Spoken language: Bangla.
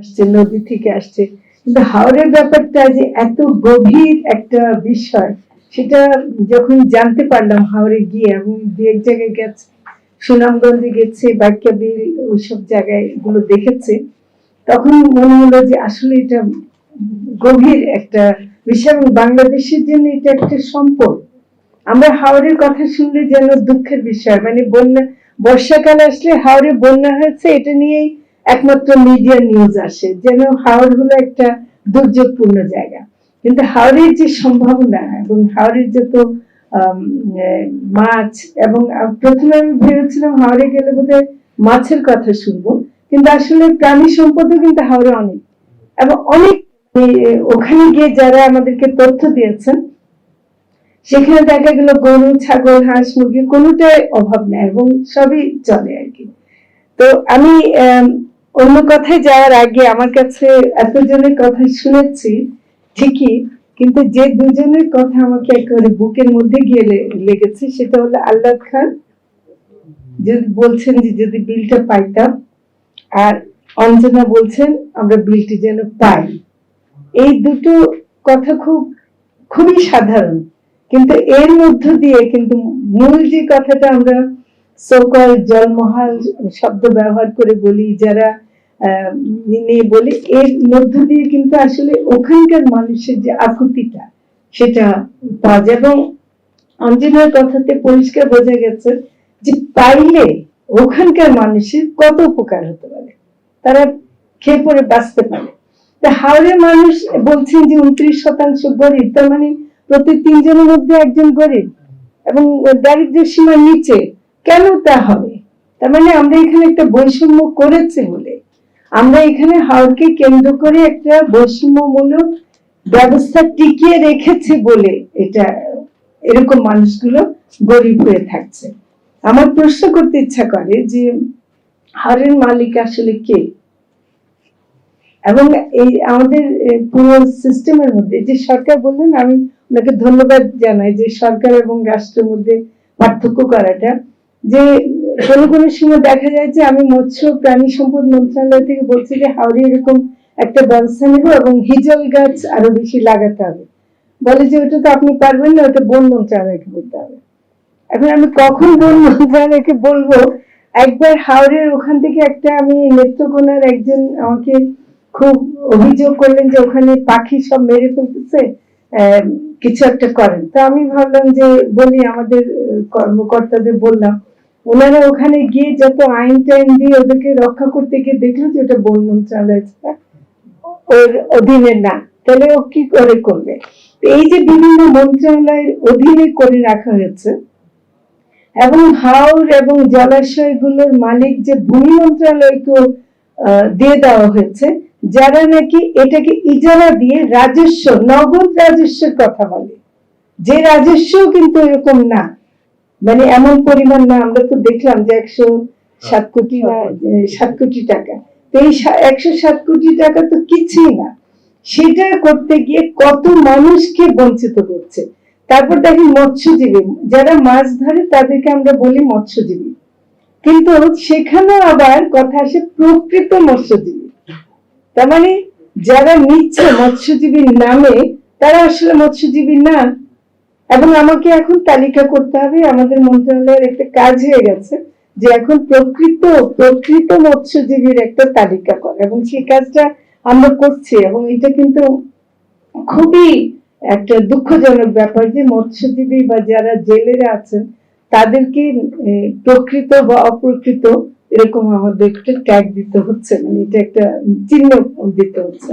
আসছে, নদী থেকে আসছে। কিন্তু হাওড়ের ব্যাপারটা যে এত গভীর একটা বিষয়, সেটা যখন জানতে পারলাম হাওড়ে গিয়ে আমি দু এক জায়গায় গেছে, সুনামগঞ্জে গেছে, বাক্যাবিল, ওইসব জায়গায় এগুলো দেখেছে, তখন মনে হলো যে আসলে এটা গভীর একটা বিষয়, এবং বাংলাদেশের জন্য এটা একটা সম্পদ। আমরা হাওড়ের কথা শুনলে যেন দুঃখের বিষয় মানে বন্যা, বর্ষাকাল আসলে হাওড়ে বন্যা হয়েছে, এটা নিয়েই একমাত্র মিডিয়া নিউজ আসে, যেন হাওড় হলো একটা দুর্যোগপূর্ণ জায়গা। কিন্তু হাওড়ের যে সম্ভাবনা এবং হাওড়ের যত মাছ এবং প্রথমে আমি ভেবেছিলাম হাওড়ে গেলে বোধহয় মাছের কথা শুনব, কিন্তু আসলে প্রাণী সম্পদও কিন্তু হাওড়ে অনেক। এবং অনেক ওখানে গিয়ে যারা আমাদেরকে তথ্য দিয়েছেন, সেখানে দেখা গেল গরু, ছাগল, হাঁস, মুরগি কোনোটাই অভাব নেই এবং সবই চলে আর কি। তো আমি অন্য কথায় যাওয়ার আগে আমার কাছে এতজনের কথা শুনেছি, ঠিকই, কিন্তু যে দুজনের কথা আমাকে একেবারে বুকের মধ্যে গিয়ে লেগেছে সেটা হলো আল্লাহ খান। যদি বলছেন যে যদি বিলটা পাইতাম, আর অঞ্জনা বলছেন, আমরা বিলটি যেন পাই। এই দুটো কথা খুব, খুবই সাধারণ। কিন্তু এর মধ্য দিয়ে কিন্তু মূল যে কথাটা আমরা সকল জলমহাল শব্দ ব্যবহার করে বলি, যারা নিয়ে বলি, এর মধ্য দিয়ে কিন্তু আসলে ওখানকার মানুষের যে আকুতিটা, সেটা পাওয়া যায় এবং অঞ্জনার কথাতে পরিষ্কার বোঝা গেছে যে পাইলে ওখানকার মানুষের কত উপকার হতে পারে। তারা খেয়ে পরে বাঁচতে পারে। হাওড়ের মানুষ বলছেন যে উনত্রিশ শতাংশ গরিব, তার মানে প্রতি তিনজনের মধ্যে একজন গরিব এবং দারিদ্র সীমার নিচে, কেন তা হবে? তার মানে আমরা এখানে একটা বৈষম্য করেছে বলে আমরা এখানে হাওড়কে কেন্দ্র করে একটা বৈষম্যমূলক ব্যবস্থা টিকিয়ে রেখেছে বলে এটা এরকম মানুষগুলো গরিব হয়ে থাকছে। আমার প্রশ্ন করতে ইচ্ছা করে যে হাওড়ের মালিক আসলে কে? এবং এই আমাদের পুরো সিস্টেমের মধ্যে যে সরকার বললেন, আমি ওনাকে ধন্যবাদ জানাই যে সরকার এবং রাষ্ট্রের মধ্যে পার্থক্য করাটা, যে কোনো কোনো সময় দেখা যায় যে আমি মৎস্য প্রাণী সম্পদ মন্ত্রণালয় থেকে বলছি যে হাওড়ে এরকম একটা ব্যবস্থা নেব এবং হিজল গাছ আরও বেশি লাগাতে হবে। বলে যে ওটা তো আপনি পারবেন না, ওটা বন মন্ত্রণালয়কে বলতে হবে। এখন আমি কখন বন মন্ত্রণালয়কে বলব? একবার হাওড়ের ওখান থেকে একটা আমি নেত্রকোনার একজন আমাকে খুব অভিযোগ করলেন যে ওখানে পাখি সব মেরে ফেলতেছে কিছু একটা করেন। তো আমি ভাবলাম যে বলি আমাদের কর্মকর্তাদের বললাম ওনারা ওখানে গিয়ে যত আইন টাইন দিয়ে ওদেরকে রক্ষা করতে গিয়ে দেখল যে ওটা বন মন্ত্রণালয় ছাড়া ওর অধীনে না। তাহলে ও কি করে করবে? এই যে বিভিন্ন মন্ত্রণালয়ের অধীনে করে রাখা হয়েছে, এবং হাওর এবং জলাশয়গুলোর মালিক যে ভূমি মন্ত্রণালয়কেও দিয়ে দেওয়া হয়েছে, যারা নাকি এটাকে ইজারা দিয়ে রাজস্ব, নগদ রাজস্বের কথা বলে। যে রাজস্ব কিন্তু এরকম না। মানে এমন পরিমাণ না আমরা তো দেখলাম যে একশো সাত কোটি না সাত কোটি টাকা। তো এই একশো সাত কোটি টাকা তো কিছুই না। সেটা করতে গিয়ে কত মানুষকে বঞ্চিত করছে। তারপর দেখেন মৎস্যজীবী যারা মাছ ধরে তাদেরকে আমরা বলি মৎস্যজীবী। কিন্তু সেখানে আবার কথা আসে প্রকৃত মৎস্যজীবী। তার মানে যারা নিচ্ছে মৎস্যজীবীর নামে তারা আসলে মৎস্যজীবী না। এবং আমাকে এখন তালিকা করতে হবে, আমাদের মন্ত্রণালয়ের একটা কাজ হয়ে গেছে যে এখন প্রকৃত প্রকৃত মৎস্যজীবীর একটা তালিকা করা। এবং সেই কাজটা আমরা করছি এবং এটা কিন্তু খুবই একটা দুঃখজনক ব্যাপার যে মৎস্যজীবী বা যারা জেলেরা আছেন, তাদেরকে প্রকৃত বা অপ্রকৃত এরকম আমাদের একটা ট্যাগ দিতে হচ্ছে। মানে এটা একটা চিহ্ন দিতে হচ্ছে।